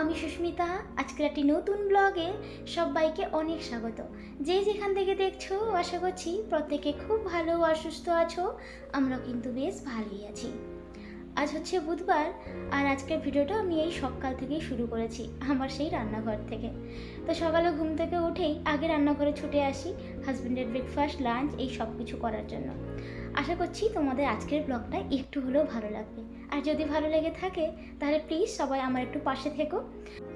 আমি সুস্মিতা, আজকের একটি নতুন ব্লগে সবাইকে অনেক স্বাগত। যে যেখান থেকে দেখছ, আশা করছি প্রত্যেকে খুব ভালো আর সুস্থ আছো, আমরা কিন্তু বেশ ভালোই আছি। আজ হচ্ছে বুধবার, আর আজকের ভিডিওটা আমি এই সকাল থেকেই শুরু করেছি, আমার সেই রান্নাঘর থেকে। তো সকালে ঘুম থেকে উঠেই আগে রান্নাঘরে ছুটে আসি হাজব্যান্ডের ব্রেকফাস্ট লাঞ্চ এই সব কিছু করার জন্য। আশা করছি তোমাদের আজকের ব্লগটা একটু হলেও ভালো লাগবে। আর যদি ভালো লেগে থাকে, তাহলে প্লিজ সবাই আমার একটু পাশে থেকো।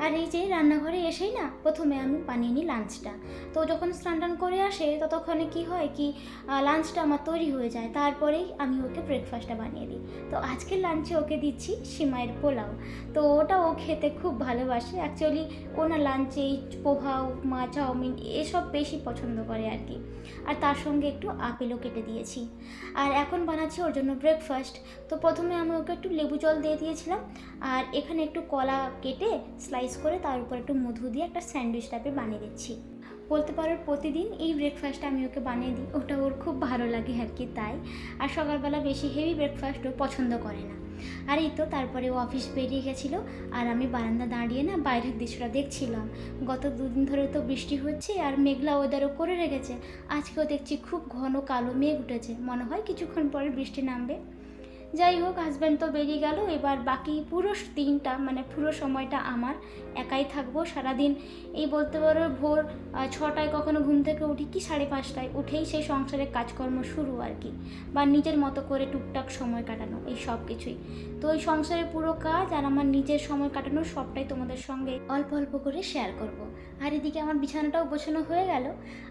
আর এই যে রান্নাঘরে এসেই না, প্রথমে আমি বানিয়ে নিই লাঞ্চটা তো যখন স্নান টান করে আসে, ততক্ষণে কি হয় কি লাঞ্চটা আমার তৈরি হয়ে যায়। তারপরেই আমি ওকে ব্রেকফাস্টটা বানিয়ে দিই। তো আজকের লাঞ্চে ওকে দিচ্ছি সিমাইয়ের পোলাও। তো ওটা ও খেতে খুব ভালোবাসে। অ্যাকচুয়ালি ও না লাঞ্চে পোহা, উপমা, চাউমিন এসব বেশি পছন্দ করে আর কি। আর তার সঙ্গে একটু আপেলও কেটে দিয়েছি। আর এখন বানাচ্ছি ওর জন্য ব্রেকফাস্ট তো প্রথমে আমি ওকে একটু লেবু জল দিয়ে দিয়েছিলাম, আর এখানে একটু কলা কেটে স্লাইস করে তার উপর একটু মধু দিয়ে একটা স্যান্ডউইচ টাইপে বানিয়ে দিচ্ছি। বলতে পারো প্রতিদিন এই ব্রেকফাস্টটা আমি ওকে বানিয়ে দিই, ওটা ওর খুব ভালো লাগে আর কি তাই। আর সকালবেলা বেশি হেভি ব্রেকফাস্ট ও পছন্দ করে না। আর এই তো তারপরে ও অফিস বেরিয়ে গেছিল, আর আমি বারান্দা দাঁড়িয়ে না বাইরের দৃশ্যটা দেখছিলাম। গত দুদিন ধরে তো বৃষ্টি হচ্ছে আর মেঘলা ওয়েদারও করে রেখেছে। আজকেও দেখছি খুব ঘন কালো মেঘ উঠেছে। মনে হয় কিছুক্ষণ পরে বৃষ্টি নামবে। যাই হোক হাজব্যান্ড তো বেরিয়ে গেল। এবার বাকি পুরো দিনটা মানে পুরো সময়টা আমার একাই থাকব। সারাদিন এই বলতে পারো ভোর ছটায় কখনো ঘুম থেকে উঠি কি সাড়ে পাঁচটায়, উঠেই সেই সংসারের কাজকর্ম শুরু আর কি। বা নিজের মতো করে টুকটাক সময় কাটানো, এই সব কিছুই। তো ওই সংসারের পুরো কাজ আর আমার নিজের সময় কাটানো সবটাই তোমাদের সঙ্গে অল্প অল্প করে শেয়ার করব। আর এদিকে আমার বিছানাটাও গোছানো হয়ে গেল।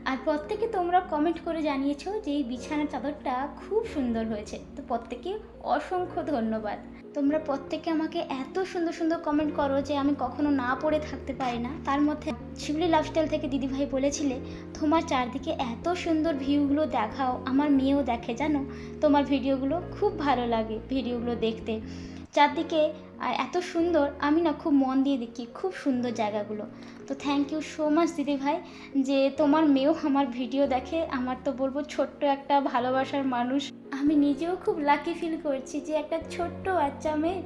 আর প্রত্যেকে তোমরা কমেন্ট করে জানিয়েছো যে এই বিছানার চাদরটা খুব সুন্দর হয়েছে। তো প্রত্যেকে অসংখ্য ধন্যবাদ। তোমরা প্রত্যেকে আমাকে এত সুন্দর সুন্দর কমেন্ট করো যে আমি কখনো না পড়ে থাকতে পারি না। তার মধ্যে শিবলি লাইফস্টাইল থেকে দিদিভাই বলেছিলে, তোমার চারদিকে এত সুন্দর ভিউগুলো দেখাও, আমার মেয়েও দেখে, জানো? তোমার ভিডিওগুলো খুব ভালো লাগে ভিডিওগুলো দেখতে। চারদিকে এত সুন্দর, আমি না খুব মন দিয়ে দেখি, খুব সুন্দর জায়গাগুলো। তো থ্যাংক ইউ সো মাচ দিদিভাই যে তোমার মেয়েও আমার ভিডিও দেখে, আমার তো বলব ছোট্ট একটা ভালোবাসার মানুষ। আমি নিজেও খুব লাকি ফিল করছি যে একটা ছোট্ট বাচ্চা মেয়ে,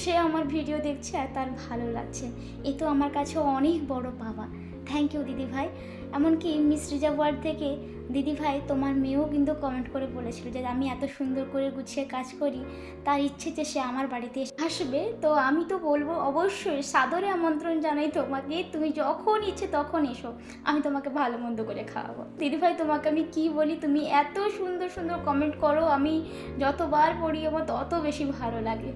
সে আমার ভিডিও দেখছে আর তার ভালো লাগছে। এ তো আমার কাছে অনেক বড় পাওয়া। থ্যাংক ইউ দিদিভাই এমনকি মিস রিজার্ভার থেকে দিদিভাই তোমার মেয়েও কিন্তু কমেন্ট করে বলেছিল যে আমি এত সুন্দর করে গুছিয়ে কাজ করি, তার ইচ্ছে যে সে আমার বাড়িতে আসবে। তো আমি তো বলব অবশ্যই সাদরে আমন্ত্রণ জানাই তোমাকে, তুমি যখন ইচ্ছে তখন এসো, আমি তোমাকে ভালো মন্দ করে খাওয়াবো। দিদিভাই তোমাকে আমি কি বলি, তুমি এত সুন্দর সুন্দর কমেন্ট করো, আমি যতবার পড়ি আমার তত বেশি ভালো লাগে।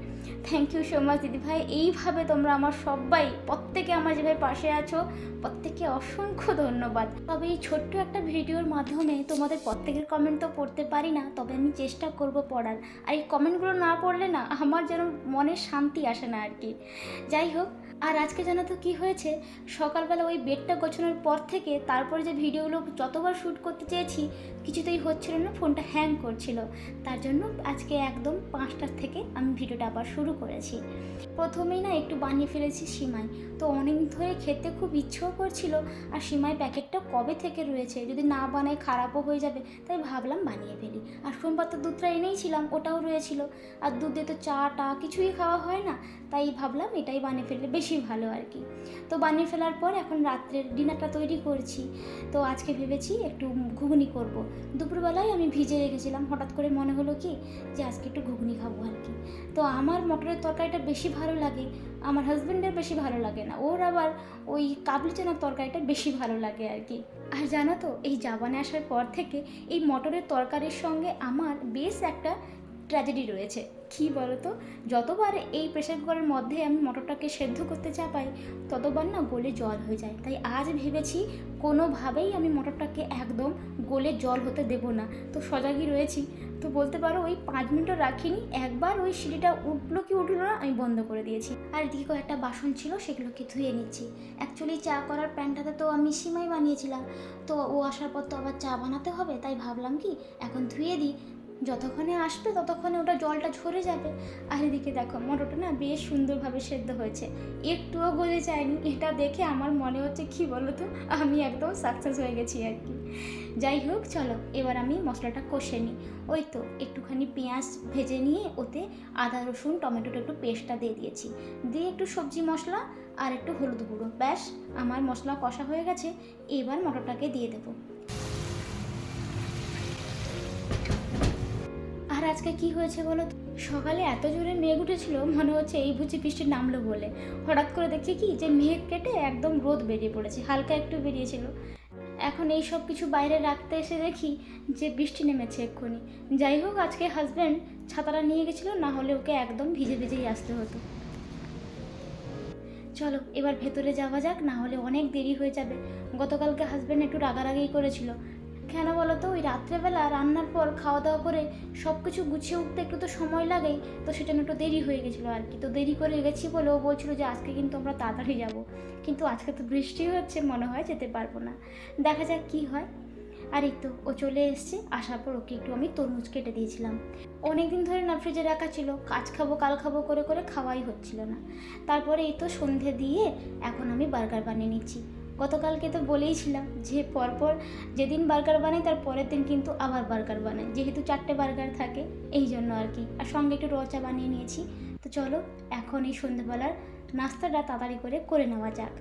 থ্যাংক ইউ সো মাচ দিদিভাই এইভাবে তোমরা আমার সবাই, প্রত্যেকে আমার যেভাবে পাশে আছো, প্রত্যেককে অসংখ্য ধন্যবাদ। তবে এই ছোট্ট একটা ভিডিওর মাধ্যমে তোমাদের প্রত্যেকের কমেন্ট তো পড়তে পারি না, তবে আমি চেষ্টা করব পড়ার। আর এই কমেন্টগুলো না পড়লে না, আমার যেন মনে শান্তি আসে না আর কি যাই হোক, আর আজকে জানো তো কী হয়েছে? সকালবেলা ওই বেডটা গোছানোর পর থেকে তারপরে যে ভিডিওগুলো যতবার শ্যুট করতে চেয়েছি, কিছুতেই হচ্ছিল না ফোনটা হ্যাং করছিল। তার জন্য আজকে একদম পাঁচটার থেকে আমি ভিডিওটা আবার শুরু করেছি। প্রথমেই না একটু বানিয়ে ফেলেছি সিমাই। তো অনেক ধরে খেতে খুব ইচ্ছেও করছিল, আর সিমাই প্যাকেটটা কবে থেকে রয়েছে? যদি না বানাই খারাপও হয়ে যাবে, তাই ভাবলাম বানিয়ে ফেলি। আর তো দুধটা এনেই ছিলাম ওটাও রয়েছিল। আর দুধ দিয়ে তো চা, টা কিছুই খাওয়া হয় না, তাই ভাবলাম এটাই বানিয়ে ফেললে বেশি ভালো আর কি। তো বানিয়ে ফেলার পর এখন রাত্রের ডিনারটা তৈরি করছি। তো আজকে ভেবেছি একটু ঘুগনি করব। দুপুরবেলায় আমি ভিজে রেখেছিলাম, হঠাৎ করে মনে হলো কি যে আজকে একটু ঘুগনি খাব আর কি। তো আমার মটরের তরকারিটা বেশি ভালো লাগে, আমার হাজব্যান্ডের বেশি ভালো লাগে না, ওর আবার ওই কাবলি চানার তরকারিটা বেশি ভালো লাগে আর কি। আর জানো তো, এই জাপানে আসার পর থেকে এই মটরের তরকারির সঙ্গে আমার বেশ একটা ট্র্যাজেডি রয়েছে। কী বলো তো যতবার এই প্রেশার কুকারের মধ্যে আমি মটরটাকে সেদ্ধ করতে চাপাই, ততবার না গোলে জল হয়ে যায়। তাই আজ ভেবেছি কোনোভাবেই আমি মটরটাকে একদম গোলে জল হতে দেব না। তো সজাগই রয়েছি তো বলতে পারো ওই পাঁচ মিনিটও রাখিনি, একবার ওই সিঁড়িটা উঠল কি উঠল না আমি বন্ধ করে দিয়েছি। আর এদিকে একটা বাসন ছিল সেগুলোকে ধুয়ে নিচ্ছি। অ্যাকচুয়ালি চা করার প্যানটাতে তো আমি সিমাই বানিয়েছিলাম। তো ও আসার পর তো আবার চা বানাতে হবে, তাই ভাবলাম কি এখন ধুয়ে দিই। যতক্ষণে আসবে, ততক্ষণে ওটা জলটা ঝরে যাবে। আর এদিকে দেখো, মটরটা না বেশ সুন্দরভাবে সেদ্ধ হয়েছে। একটুও গলে যায়নি। এটা দেখে আমার মনে হচ্ছে, কি বলো তো আমি একদম সাকসেস হয়ে গেছি আর কি। যাই হোক, চলো, এবার আমি মশলাটা কষে নিই। ওই তো, একটুখানি পেঁয়াজ ভেজে নিয়ে ওতে আদা, রসুন, টমেটোটা একটু পেস্টটা দিয়ে দিয়েছি। দিয়ে একটু সবজি মশলা আর একটু হলুদ গুঁড়ো। ব্যাস, আমার মশলা কষা হয়ে গেছে। এবার মটরটাকে দিয়ে দেবো। আর আজকে কি হয়েছে বলো? সকালে এত জোরে মেঘ উঠেছিল, মনে হচ্ছে এই বুঝি বৃষ্টি নামলো বলে। হঠাৎ করে দেখছি কি যে মেঘ কেটে একদম রোদ বেরিয়ে পড়েছে, হালকা একটু বেরিয়েছিল। এখন এই সব কিছু বাইরে রাখতে এসে দেখি যে বৃষ্টি নেমেছে এক্ষুনি। যাই হোক, আজকে হাজব্যান্ড ছাতাটা নিয়ে গেছিল, না হলে ওকে একদম ভিজে ভিজেই আসতে হতো। চলো, এবার ভেতরে যাওয়া যাক, না হলে অনেক দেরি হয়ে যাবে। গতকালকে হাজব্যান্ড একটু রাগারাগি করেছিল। কেন বলো তো ওই রাত্রেবেলা রান্নার পর খাওয়া দাওয়া করে সব কিছু গুছিয়ে উঠতে একটু তো সময় লাগেই তো সেটা একটু দেরি হয়ে গেছিল আর কি। তো দেরি করে গেছি বলে ও বলছিল যে আজকে কিন্তু আমরা তাড়াতাড়ি যাব। কিন্তু আজকে তো বৃষ্টি হচ্ছে, মনে হয় যেতে পারব না। দেখা যাক কি হয়। আর তো ও চলে এসছে, আসার পর ওকে একটু আমি তরমুজ কেটে দিয়েছিলাম। অনেক দিন ধরে না ফ্রিজে রাখা ছিল, কাজ খাব, কাল খাব করে করে খাওয়াই হচ্ছিল না। তারপরে এই তো সন্ধে দিয়ে এখন আমি বার্গার বানিয়ে নিচ্ছি। গতকালকে তো বলেইছিলাম যে পরপর যেদিন বার্গার বানাই, তার পরের দিন কিন্তু আবার বার্গার বানাই। যেহেতু চারটে বার্গার থাকে, এই জন্য আর কি। আর সঙ্গে একটু রচা বানিয়ে নিয়েছি। তো চলো, এখন এই সন্ধ্যেবেলার নাস্তাটা তাড়াতাড়ি করে করে নেওয়া যাক।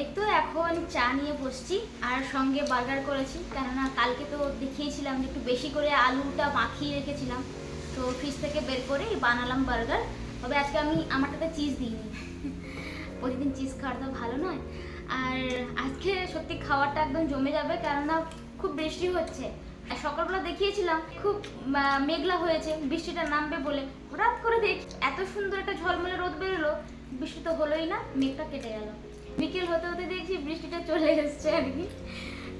এই তো এখন চা নিয়ে বসছি, আর সঙ্গে বার্গার করেছি। কেননা কালকে তো দেখিয়েছিলাম যে একটু বেশি করে আলুটা মাখিয়ে রেখেছিলাম। তো ফ্রিজ থেকে বের করে বানালাম বার্গার। তবে আজকে আমি আমারটাতে চিজ দিইনি। প্রতিদিন চিজ খাওয়াটা ভালো নয়। আর আজকে সত্যি খাওয়াটা একদম জমে যাবে, কেননা খুব বৃষ্টি হচ্ছে। আর সকালবেলা দেখিয়েছিলাম, খুব মেঘলা হয়েছে, বৃষ্টিটা নামবে বলে। হঠাৎ করে দেখ, এত সুন্দর একটা ঝলমলে রোদ বেরোলো, বৃষ্টি তো হলোই না, মেঘটা কেটে গেল। বিকেল হতে হতে দেখছি বৃষ্টিটা চলে এসছে আর কি।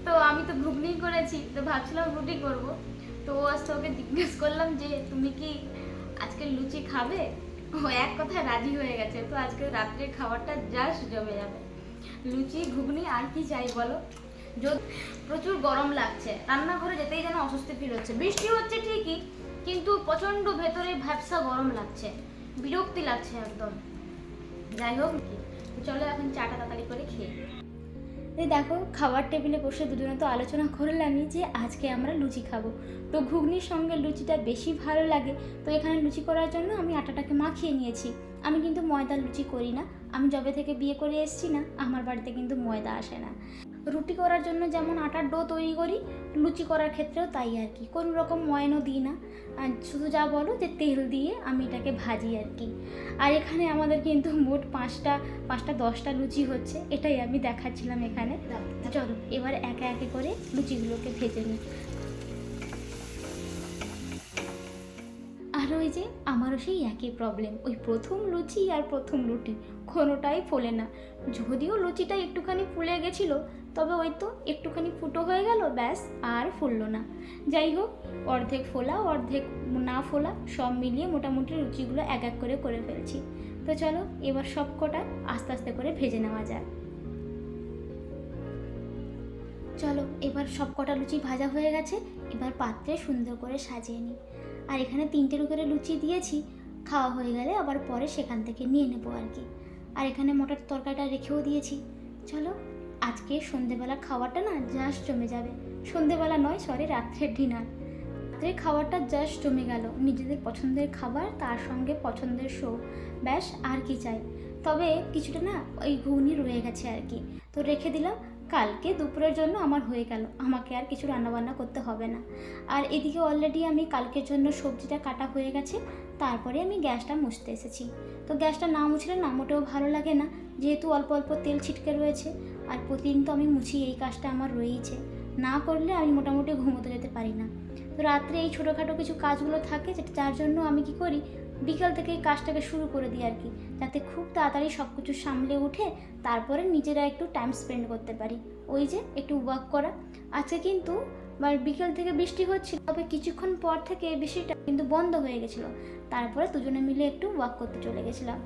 তো আমি তো ঘুগনি করেছি, তো ভাবছিলাম রুটি করব। তো আজকে ওকে জিজ্ঞেস করলাম যে, তুমি কি আজকে লুচি খাবে? ও, এক কথায় রাজি হয়ে গেছে। তো আজকে রাত্রের খাবারটা জাস্ট জমে যাবে। লুচি, ঘুগনি, আর কি চাই বলো? যদি প্রচুর গরম লাগছে। রান্নাঘরে যেতেই যেন অস্বস্তি ফিল হচ্ছে। বৃষ্টি হচ্ছে ঠিকই, কিন্তু প্রচণ্ড ভেতরে ভ্যাবসা গরম লাগছে। বিরক্তি লাগছে একদম। যাই হোক কি চলো এখন চাটা তাড়াতাড়ি করে খেয়ে দেখো খাবার টেবিলে বসে দুজনে তো আলোচনা করলামই যে আজকে আমরা লুচি খাব। তো ঘুগনির সঙ্গে লুচিটা বেশি ভালো লাগে। তো এখানে লুচি করার জন্য আমি আটাটাকে মাখিয়ে নিয়েছি। আমি কিন্তু ময়দা লুচি করি না। আমি যবে থেকে বিয়ে করে এসেছি না, আমার বাড়িতে কিন্তু ময়দা আসে না। রুটি করার জন্য যেমন আটার ডো তৈরি করি, লুচি করার ক্ষেত্রেও তাই আর কি। কোনো রকম ময়নও দিই না। আর শুধু যা বলো যে তেল দিয়ে আমি এটাকে ভাজি আর কি। আর এখানে আমাদের কিন্তু মোট পাঁচটা পাঁচটা দশটা লুচি হচ্ছে, এটাই আমি দেখাচ্ছিলাম এখানে। চলো, এবার একে একে করে লুচিগুলোকে ভেজে নিই। আর ওই যে আমারও সেই একই প্রবলেম ওই প্রথম লুচি আর প্রথম রুটি, কোনোটাই ফোলে না। যদিও লুচিটা একটুখানি ফুলে গেছিল তবে ওই তো একটুখানি ফুটো হয়ে গেল, ব্যাস, আর ফুললো না। যাই হোক, অর্ধেক ফোলা, অর্ধেক না ফোলা, সব মিলিয়ে মোটামুটি লুচিগুলো এক এক করে করে ফেলছি। তো চলো, এবার সব কটা আস্তে আস্তে করে ভেজে নেওয়া যাক। চলো, এবার সব কটা লুচি ভাজা হয়ে গেছে, এবার পাত্রে সুন্দর করে সাজিয়ে নিই। আর এখানে তিনটের উপরে লুচি দিয়েছি, খাওয়া হয়ে গেলে আবার পরে সেখান থেকে নিয়ে নেব আর কি। আর এখানে মটর তরকারিটা রেখেও দিয়েছি। চলো আজকে সন্ধেবেলা খাওয়াটা না জাস্ট জমে যাবে। সন্ধেবেলা নয় সরি রাত্রের ডিনার রাত্রের খাবারটা জাস্ট জমে গেল। নিজেদের পছন্দের খাবার, তার সঙ্গে পছন্দের শো ব্যাস, আর কি চাই। তবে কিছুটা না ওই ঘুগনি রয়ে গেছে আর কি। তো রেখে দিলাম। কালকে দুপুরের জন্য আমার হয়ে গেল। আমাকে আর কিছু রান্নাবান্না করতে হবে না। আর এদিকে অলরেডি আমি কালকের জন্য সবজিটা কাটা হয়ে গেছে। তারপরে আমি গ্যাসটা মুছতে এসেছি। তো গ্যাসটা না মুছলে না মোটেও ভালো লাগে না। যেহেতু অল্প অল্প তেল ছিটকে রয়েছে। আর প্রতিদিন তো আমি মুছি, এই কাজটা আমার রয়েইছে। না করলে আমি মোটামুটি ঘুমোতে যেতে পারি না। তো রাত্রে এই ছোটোখাটো কিছু কাজগুলো থাকে যেটা যার জন্য আমি কি করি, বিকাল থেকে এই কাজটাকে শুরু করে দিই আর কি, যাতে খুব তাড়াতাড়ি সব কিছু সামলে উঠে তারপরে নিজেরা একটু টাইম স্পেন্ড করতে পারি। ওই যে, একটু ওয়াক করা। আজকে কিন্তু বা বিকেল থেকে বৃষ্টি হচ্ছিল, তবে কিছুক্ষণ পর থেকে বৃষ্টিটা কিন্তু বন্ধ হয়ে গেছিল। তারপরে দুজনে মিলে একটু ওয়াক করতে চলে গেছিলাম।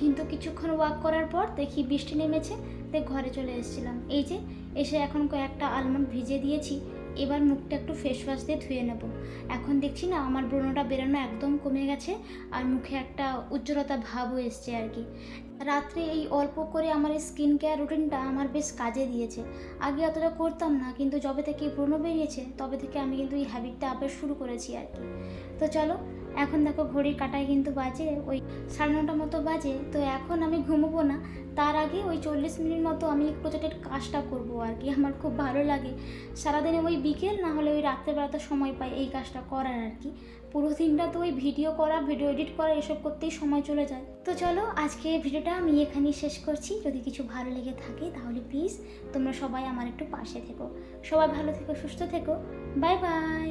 কিন্তু কিছুক্ষণ ওয়াক করার পর দেখি বৃষ্টি নেমেছে তাই ঘরে চলে এসেছিলাম। এই যে, এসে এখন কয়েকটা আলমন্ড ভিজে দিয়েছি। এবার মুখটা একটু ফেস ওয়াশ দিয়ে ধুয়ে নেব। এখন দেখছি না, আমার ব্রণটা বেরোনো একদম কমে গেছে আর মুখে একটা উজ্জ্বলতা ভাবও এসছে আর কি। রাত্রে এই অল্প করে আমার স্কিন কেয়ার রুটিনটা আমার বেশ কাজে দিয়েছে। আগে অতটা করতাম না, কিন্তু যবে থেকে ব্রণ বেরিয়েছে, তবে থেকে আমি কিন্তু এই হ্যাবিটটা আবার শুরু করেছি আর কি। তো চলো, এখন দেখো ঘড়ির কাটায় কিন্তু বাজে, ওই সাড়ে নটা মতো বাজে, তো এখন আমি ঘুমোবো না। তার আগে ওই চল্লিশ মিনিট মতো আমি প্রজেক্টের কাজটা করব আর কি। আমার খুব ভালো লাগে। সারাদিনে ওই বিকেল, না হলে ওই রাত্রেবেলাতে সময় পাই এই কাজটা করার আর কি। পুরো দিনটা তো ওই ভিডিও করা ভিডিও এডিট করা, এসব করতেই সময় চলে যায়। তো চলো, আজকে ভিডিওটা আমি এখানেই শেষ করছি। যদি কিছু ভালো লেগে থাকে তাহলে প্লিজ তোমরা সবাই আমার একটু পাশে থেকো। সবাই ভালো থেকো, সুস্থ থেকো। Bye bye